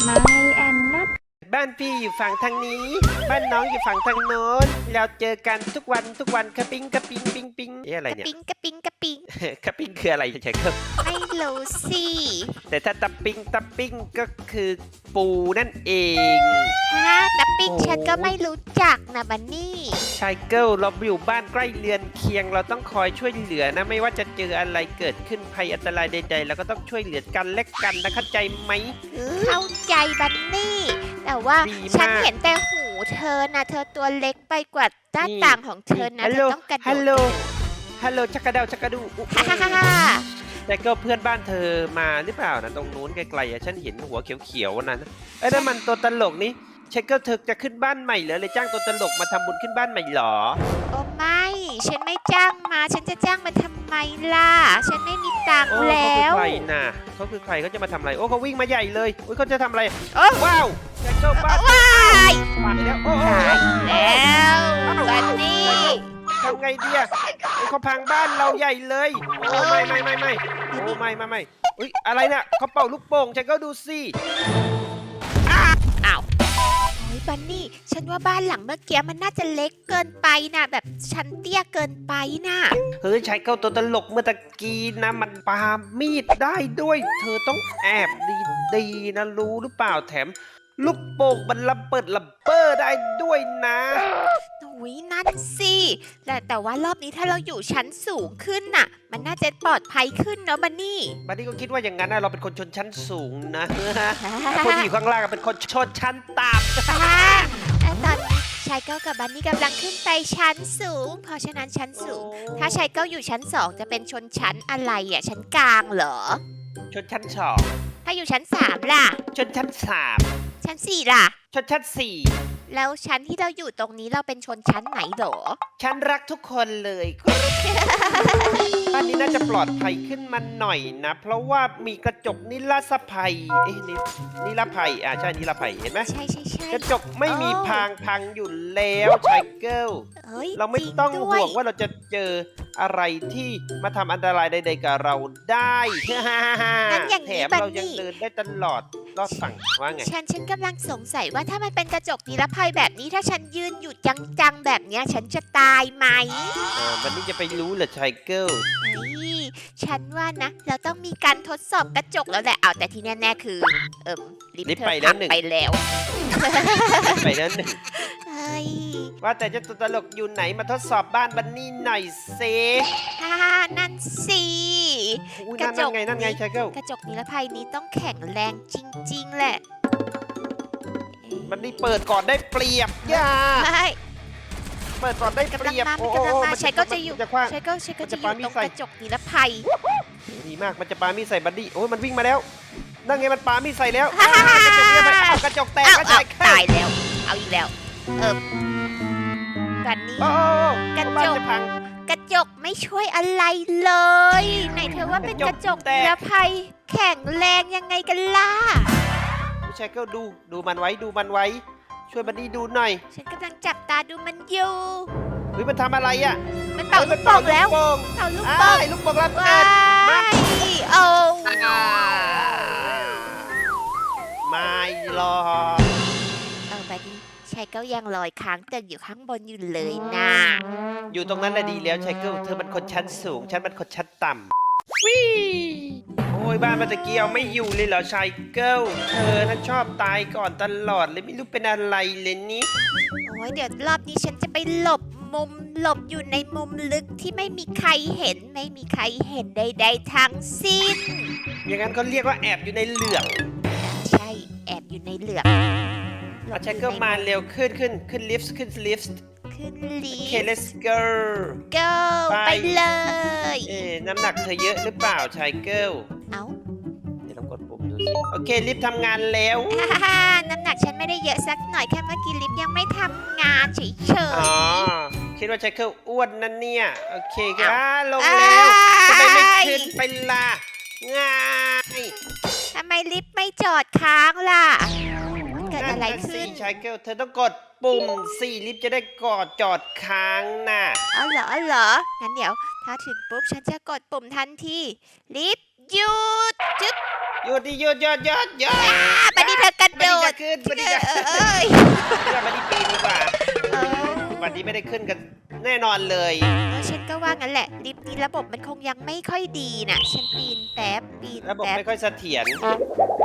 My and not บ้านพี่อยู่ฝั่งทางนี้ บ้านน้องอยู่ฝั่งทางโน้น เราเจอกันทุกวันทุกวันกระปิงกระปิงปิงปิงเอ๊ะอะไรกระเนี่ย ปิงกระปิงกระปิง กระปิงคืออะไรใช่ครับไม่รู้สิแต่ถ้าตะปิงตะปิงก็คือปูนั่นเอง ฮะตะปิงโอ้ฉันก็ไม่รู้จักนะบันนี่ชายเกิลเราอยู่บ้านใกล้เรือนเคียงเราต้องคอยช่วยเหลือนะไม่ว่าจะเจออะไรเกิดขึ้นภัยอันตรายใดๆเราก็ต้องช่วยเหลือกันและกันนะเข้าใจไหมเข้าใจบันนี่แต่ว่าดีมาก ฉันเห็นแต่หูเธอนะเธอตัวเล็กไปกว่าหน้านี่ต่างของเธอนะฮัลเธโหลอต้องกระโดดฮัลโหลฮัลโหล ชักกระเดาชักกระดูอุ๊ฮ่าฮ่าฮ่าฮ่าแต่ก็เพื่อนบ้านเธอมาหรือเปล่านะตรงนู้นไกลๆอะฉันเห็นหัวเขียวๆนั่นนะเอ้ยนั่นมันตัวตลกนี่เชคเกิลเธอจะขึ้นบ้านใหม่เหรอเลยจ้างตัวตลกมาทำบุญขึ้นบ้านใหม่เหรอโอ้ไม่ ฉันไม่จ้างมา ฉันจะจ้างมาทำไมล่ะ ฉันไม่มีตังค์โอ้เขาแล้คือวใครน่ะเขาคือใครเขาจะมาทำอะไร โอ้เขาวิ่งมาใหญ่เลยอุ้ยเขาจะทำอะไร โอ้ว้าวเชคเกิลบ้านว้ายไปแล้ว โอ้โหตายแล้วบันนี่ทำไงดีอะเอ้ยเขาพังบ้านเราใหญ่เลย โอ้ไม่ไม่ไม่ไม่โอ้ไม่ไม่ไม่อุ้ยอะไรน่ะเขาเป่าลูกโป่งเชคเกิลดูสิอ้าวเฮ้ ยบันนี่ฉันว่าบ้านหลังเมื่อกี้มันน่าจะเล็กเกินไปนะแบบชั้นเตี้ยเกินไปนะเฮ้ยใช้เข้าตัวตลกเมื่อตะกี้นะมันปามีดได้ด้วย เธอต้องแอบดีดีๆนะรู้หรือเปล่าแถม ลูกโป่งมันระเบิดระเบ้อได้ด้วยนะ อุ้ยนั่นสิแต่แต่ว่ารอบนี้ถ้าเราอยู่ชั้นสูงขึ้นน่ะ มันน่าจะปลอดภัยขึ้นเนาะบันนี่ บัดนี้ก็คิดว่าอย่างนั้นนะเราเป็นคนชนชั้นสูงนะแต่คนที่อยู่ข้างล่างเป็นคนชนชั้นต่ำ ป้าแล้วตอนนี้ชายเก้ากับบันนี่กำลังขึ้นไปชั้นสูง เพราะฉะนั้นชั้นสูง ถ้าชายเก้าอยู่ชั้นสองจะเป็นชนชั้นอะไรอะชั้นกลางเหรอ ชนชั้นสองถ้าอยู่ชั้นสามล่ะ ชนชั้นสามชั้นสี่ล่ะ ชนชั้นสี่ แล้วชั้นที่เราอยู่ตรงนี้เราเป็นชนชั้นไหนเหรอ ฉันรักทุกคนเลยบ้านนี้น่าจะปลอดภัยขึ้นมาหน่อยนะ เพราะว่ามีกระจกนิรภัยเอ๊ะนินิรภัยอ่าใช่นิรภัยเห็นไหมใช่ใช่ใช่กระจกไม่มีโอ้พังพังอยู่แล้วชายเกิลเฮ้ยเราไม่จริต้องด้วยห่วงว่าเราจะเจอ อะไรที่มาทำอันตรายใดๆกับเราได้งั้นอย่างแถนี้มบันเรายังนี่เดินได้ตลอดรอดฝั่งว่าไง ฉันฉันกำลังสงสัยว่าถ้ามันเป็นกระจกนิรภัยแบบนี้ถ้าฉันยืนอยู่จังๆแบบเนี้ย ฉันจะตายไหมเออวันนี้จะไปรู้เหรอชายเกิลเฮ้ยฉันว่านะ เราต้องมีการทดสอบกระจกแล้วแหละเอาแต่ที่แน่ๆคือ เอิมลิฟต์ลิฟต์เธอไปแล้วพังหนึ่งไปแล้ว ไปแล้วหนึ่งเฮ้ย ว่าแต่เจ้าตัวตลกอยู่ไหนมาทดสอบบ้านบันนี่หน่อยเซฮ่านั่นสิอุ้ยกระนั่นจนั่กนไงนั่นไงนี้ชายเกิลกระจกนิรภัยนี้ต้องแข็งแรงจริง ๆ แหละเอ๊ะบันนี่เปิดก่อนได้เปรียบอย่าไม่ เปิดก่อนได้เปกำลังรียบมาโอ้มันโอ้กำลังโอ้มามันใช้ก็จะอยู่มันจะคว้าง ใช้ก็ใช้ก็มันจะจะอปายู่มีตรงใส่ กระจกนิรภัยดีมากมันจะปามีดใส่บันนี่โอ้ยมันวิ่งมาแล้วนั่นไงมันปามีดใส่แล้วอ่ากระจกเนี่ยไปเอากระจกแตกอ้าวกระอ้าจาวยเข้าตายแล้ว เอาอีกแล้ว เออแบบนี้โอ้โอ้โอ้กระจก บ้านจะพัง กระจกไม่ช่วยอะไรเลย ไหนเธอว่าเป็นกระจกแตก นิรภัยแข็งแรงยังไงกันล่ะไม่ใช่ก็ดู ดูมันไว้ ดูมันไว้ ช่วยบันนี่ดูหน่อยฉันกำลังจับตาดูมันอยู่ เฮ้ยมันทำอะไรอะมันเป่าลูกโป่งแล้ว เป่าเป่าลูกลูกโป่โป่งงลูกโป่งระว้าเบิดยโอ้ ก็ยังลอยค้างตึงอยู่ข้างบนอยู่เลยนะอยู่ตรงนั้นแหละดีแล้วชายเกิลเธอมันคนชั้นสูง ฉันมันคนชั้นต่ำวิโอ้ยบ้านมันตะเกียวไม่อยู่เลยเหรอชายเกิลเธอน่ะชอบตายก่อนตลอดเลยไม่รู้เป็นอะไรเลยนี่โอ้ยเดี๋ยวรอบนี้ฉันจะไปหลบมุมหลบอยู่ในมุมลึกที่ไม่มีใครเห็นไม่มีใครเห็นใดๆทั้งสิ้น อย่างนั้นเขาเรียกว่าแอบอยู่ในเหลือก ใช่แอบอยู่ในเหลือกหล เอาบชายเกิลอยู่ในมาเร็วขึ้นขึ้นขึ้นลิฟต์ขึ้นลิฟต์ขึ้นลีโอเค let's go go ไปไป เลย เอ๊ะน้ำหนักเธอเยอะหรือเปล่าชายเกิลเอ้าเดี๋ยวต้องกดปุ่มดูสิโอเคลิฟต์ทำงานแล้วฮ่าๆน้ำหนักฉันไม่ได้เยอะสักหน่อยแค่เมื่อกี้ลิฟต์ยังไม่ทำงานเฉยอ๋อๆคิดว่าชายเกิลอ้วนนั่นเนี่ยโอเคคอ้าวรับลงแล้วทำไมไม่อ้ายขึ้นไปล่ะง่าย ทำไมลิฟต์ไม่จอดค้างล่ะมัน เกิดอะไรนั่นน่ขึ้นสิชายเกิลเธอต้องกดปุ่มสี่ลิฟต์จะได้กอดจอดค้างน่ะเอาเหรอเอาเหรองั้นเดี๋ยว ถ้าถึงปุ๊บฉันจะกดปุ่มทันทีลิฟต์หยุดจึ๊บหยุดดิหยุดหยุดหยุดหยุดอ่าบันนี้เธอกระขึ้นบันเอนี้อจะเอขึ้นอเอ้ยเพื่อนบันนี้ปีนดีกว่าเออวันนี้ไม่ได้ขึ้นกันแน่นอนเลยเออฉันก็ว่างั้นแหละ ลิฟต์นี้ระบบมันคงยังไม่ค่อยดีน่ะฉันปีนแป๊บปีนระบบแป๊บไม่ค่อยเสถียร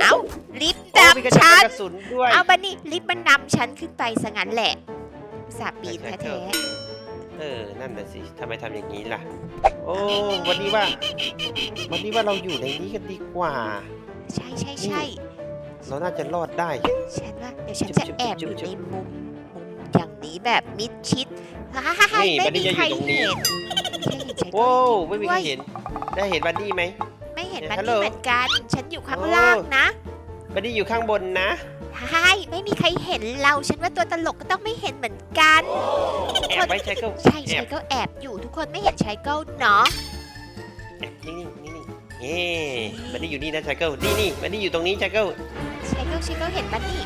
เอ้าลิฟต์โอ้มีกระนำจฉักนกระสุนด้วย เอาบันนี่ลิฟต์มันนำฉันขึ้นไปซะงั้นแหละอุตสาห์ปีนใช่แท้ใช่เออ นั่นน่ะสิทำไมทำอย่างนี้ล่ะ โอ้ วันนี้ว่า วันนี้ว่าเราอยู่ในนี้กันดีกว่าๆใช่ใช่ใช่เราน่าจะรอดได้ ฉันว่าเดี๋ยวฉันจุ๊บจะจุ๊บแอบจุ๊อบยู่จุ๊ในบมุมมุมอย่างนี้แบบมิดชิดฮ่าฮ่าฮ่านี่ไม่บันนี่มีจะอยู่ใครตรงนี้ เห็นไม่เห็นฉันโว้ก็วไม่มีใครเห็น ได้เห็นบันนี่ไหม ไม่เห็นเนี่ยมันฮัลโหล นี่เหมือนกัน ฉันอยู่ข้างโอ้ล่างนะบันนี่อยู่ข้างบนนะ ใช่ไม่มีใครเห็นเรา ฉันว่าตัวตลกก็ต้องไม่เห็นเหมือนกัน แอบไว้ใช้ก็ใช่แอใช่บก็แอบอยู่ทุกคนไม่เห็นชายเก้าเนาะ แอบนิ่งๆนิ่งๆเอ๊บันนี่อยู่นี่นะชายเกิลนี่นี่บันนี่อยู่ตรงนี้ชายเกิลชายเก้าชายเก้าเห็นมันนี่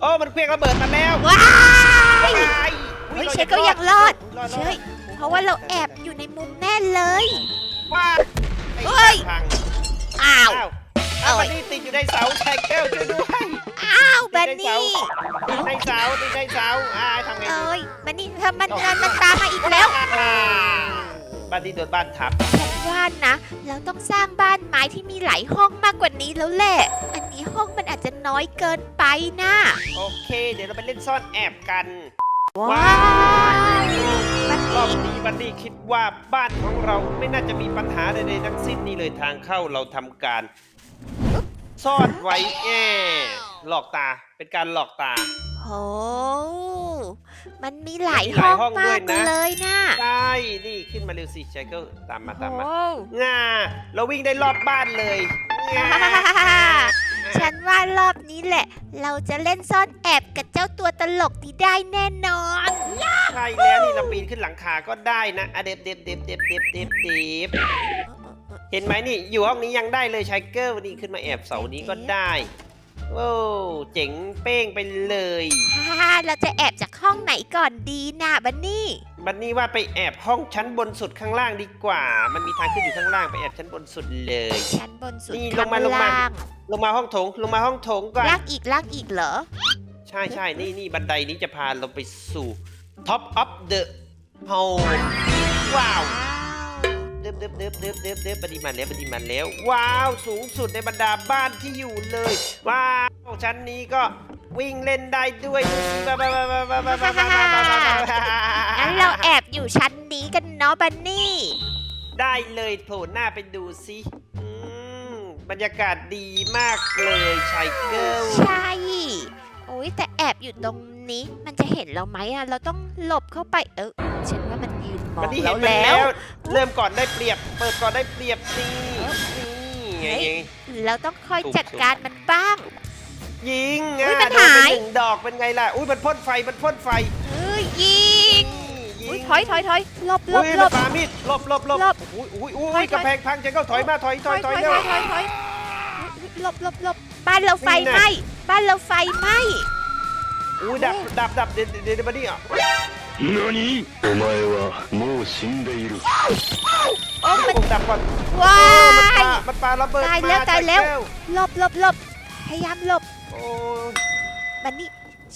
โอ้มันเคลื่องระเบิดมาแล้วว้ายตายเฮ้ยราเชฟก็ยังรอดรอดเชยเพราะว่าเราแอบอยู่ในมุมแน่เลย ว้าเฮ้ย พังอ้าว อ้าวเอ้อ้าวยบันนี่ติดอยู่ในเสาชายเกิลช่วยด้วยอ้าวบันนี่ ติดในเสาติดในเสาอ่าทำไงดี เอ้ยบันนี่เธอมันมันมันตามมาอีกแล้วอ่าบ้านที่โดนบ้านทับฉันว่านะ เราต้องสร้างบ้านไม้ที่มีหลายห้องมากกว่านี้แล้วแหละ อันนี้ห้องมันอาจจะน้อยเกินไปนะ โอเค เดี๋ยวเราไปเล่นซ่อนแอบกัน ว้าวบัน รอบนี่นี้บันนี่คิดว่าบ้านของเราไม่น่าจะมีปัญหาใดๆทั้งสิ้นนี่เลยทางเข้าเราทำการ ซ่อนไว้แง่หลอกตาเป็นการหลอกตา โห มันมีหลายมีหห้ลาอยงห้องด้มาวยกนะเลยนะใช่นี่ขึ้นมาเร็วสิชายเกิลตามมาตามมาโอ้ ง่าเราวิ่งได้รอบบ้านเลยง่า ฉันว่ารอบนี้แหละ เราจะเล่นซ่อนแอบกับเจ้าตัวตลกนี้ได้แน่นอน ใช่แล้วนี่เราปีนขึ้นหลังคาก็ได้นะอะเด็บเด็บเด็บเด็บเด็บเด็บเด็บเห็นไหมนี่อยู่ห้องนี้ยังได้เลยชายเกิลนี่ขึ้นมาแอบเสานี้ก็ได้โอ้เจ๋งเป้งไปเลย ฮ่าเราจะแอบจากห้องไหนก่อนดีนะบันนี่ บันนี่ว่าไปแอบห้องชั้นบนสุดข้างล่างดีกว่า มันมีทางขึ้นอยู่ข้างล่างไปแอบชั้นบนสุดเลย ชั้นบนสุดนี่ข้างลงมาลงมาล่างลงมาห้องโถงลงมาห้องโถงก่อนล่างอีกล่างอีกเหรอ ใช่ใช่นี่นี่บันไดนี้จะพาเราไปสู่ Top of the Home ว้าวเดิบเดิบเดิบเดิบเดิบเดิบบันดีมาแล้วบันดีมาแล้ว ว้าว สูงสุดในบรรดาบ้านที่อยู่เลย ว้าวชั้นนี้ก็ วิ่งเล่นได้ด้วยดูสิบ้าบ้าบ้าบ้าบ้าบ้าบ้าบ้าบ้าบ้าบ้างั้นเราแอบอยู่ชั้นนี้กันเนาะบันนี่ ได้เลยโผล่หน้าไปดูสิอืมบรรยากาศดีมากเลยชายเกิลใช่โอ้ยแต่แอบอยู่ตรงนี้มันจะเห็นเราไหมอะเราต้องหลบเข้าไปเออฉันว่ามันยืนมอมันงนี่เห็เรานมันแล้แล้ว ว เริ่มก่อนได้เปรียบ เปิดก่อนได้เปรียบนี่นี่ไงเฮ้ยไง เราต้องคอยถูก จัดการมันบ้าง ยิง อุ๊ย อ่ะ มัน โดนไป หาย หนึ่งดอกเป็นไงล่ะ อุ้ยมันพ่นไฟ มันพ่นไฟ เฮ้ยยิง ยิง อุ้ยถอยถอยถอยหลบหล อุ้ บ ย หล มัน บ ปามีดหลบหลบหลบ หลบ อุ้ยอุ้ยอุ้ ถอย ยกระแพงพังฉันก็ถอยมาถอยถอยถอย ถ เร็ว อยถอยถอยหลบหลบหลบบ้านเราไฟ นี่นะ ไหม้บ้านเราไฟไหม้ อุ้ยดับดับดับเดี๋ยวเดี๋ยวเดี๋ยวมาดิอ่ะ 何お前はもう死んでいる โอ้มัน ผมดับก่อน ว้า เออมันป ย ามันปาระเบิด ตายแล้ว ม ตายแล้ว ชก้ หลบหลบหลบพ ยายามหลบ โอ้ยบันนี่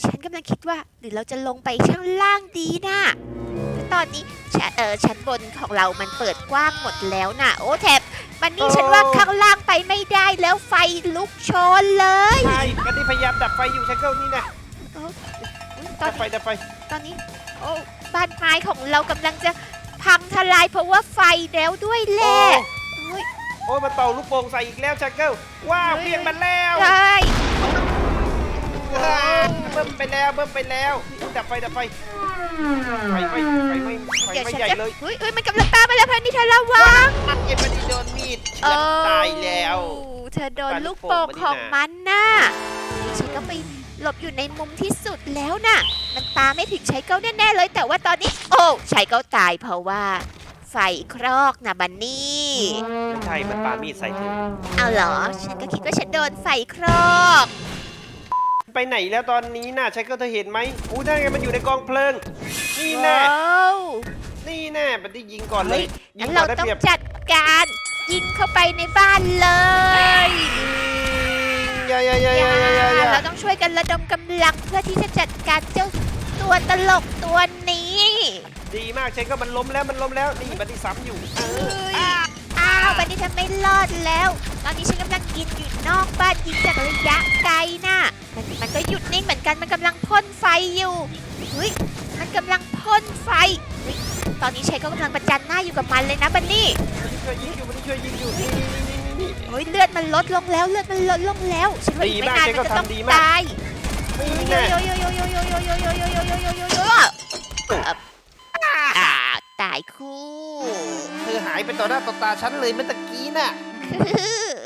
ฉันกำลังคิดว่าหรือเราจะลงไปข้างล่างดีนะแต่ตอนนี้ชนเออชั้นบนของเรามันเปิดกว้างหมดแล้วนะโอ้แถบบันนี่ฉันว่าข้างล่างไปไม่ได้แล้วไฟลุกโชนเลย ใช่กันนี่พยายามดับไฟอยู่ชักเกิลนี่นะอุ๊ยตอดันบไฟนี้ดับไฟตอนนี้ โอ้บ้านไม้ของเรากำลังจะพังทลายเพราะว่าไฟแล้วด้วยแหละโอ้ย โอ้ยมันเป่าลูกโป่งใส่อีกแล้วชักเกิลว้าวเฮ้ยเพียงมันแล้วใช่ว้าวเบิ่มไปแล้วเบิ่มไปแล้วดับไฟดับไฟไฟไฟไฟไม่ไฟเดี๋ยวไม่ฉันใหญ่จะเลยเฮ้ยเฮ้ยมันกำลังตามมาแล้วพันนี่เธอระวังมันเก็บมันโดนมีดเฉือนตายแล้วโอ้เธอโดนปาลูลูกกโป่โป่งงมานี่ของนะมันน่ะนี่ฉันก็ไปหลบอยู่ในมุมที่สุดแล้วน่ะ มันตามไม่ถึงใช้เก้าแน่ๆเลย แต่ว่าตอนนี้ โอ้ใช้เก้าตายเพราะว่า ไฟครอกนะบันนี่ ไม่ใช่ มันปามีดใส่เธอเอาเหรอ ฉันก็คิดว่าฉันโดนไฟครอก ไปไหนแล้วตอนนี้น่ะชักเกิลเธอเห็นไหมอู้ได้ไงมันอยู่ในกองเพลิง นี่แน่ว้าวนี่แน่มันได้ยิงก่อนเลยยิงั้งนก่อเรานได้ต้อเปงรียบจัดการยิงเข้าไปในบ้านเลยยิงอย่าอย่าอย่าอย่าอย่าอย่าอย่าอย่าเราต้องช่วยกันระดมกำลังเพื่อที่จะจัดการเจ้าตัวตลกตัวนี้ ดีมากเชคเกิลมันล้มแล้วมันล้มแล้วนี่มันที่ซ้ำอยู่เออเอ้ยอ้าววันนี้ทำไม่รอดแล้ว ตอนนี้ฉันกำลังยิงอยู่นอกบ้านยิงจากระยะไกลน่ะมันมันก็หยุดนิ่งเหมือนกันมันกำลังพ่นไฟอยู่เฮ้ยมันกำลังพ่นไฟเฮ้ยตอนนี้เชยก็กำลังประจันหน้าอยู่กับมันเลยนะบันนี่มันที่ช่วยยิงอยู่มันที่ช่วยยิงอยู่นี่นี่นี่นี่นี่ เฮ้ยเลือดมันลดลงแล้วเลือดมันลดลงแล้วฉันว่าอีกไม่นานดีมากมันจะต้องเชยก็ทำดีมาก ตาย นี่โยแน่โยโยโยโยโยโยโยโยโยโยโยโยโยโยอ่าตายคู่ เธอหายไปต่อหน้าต่อตาฉันเลยเมื่อตะกี้น่ะเ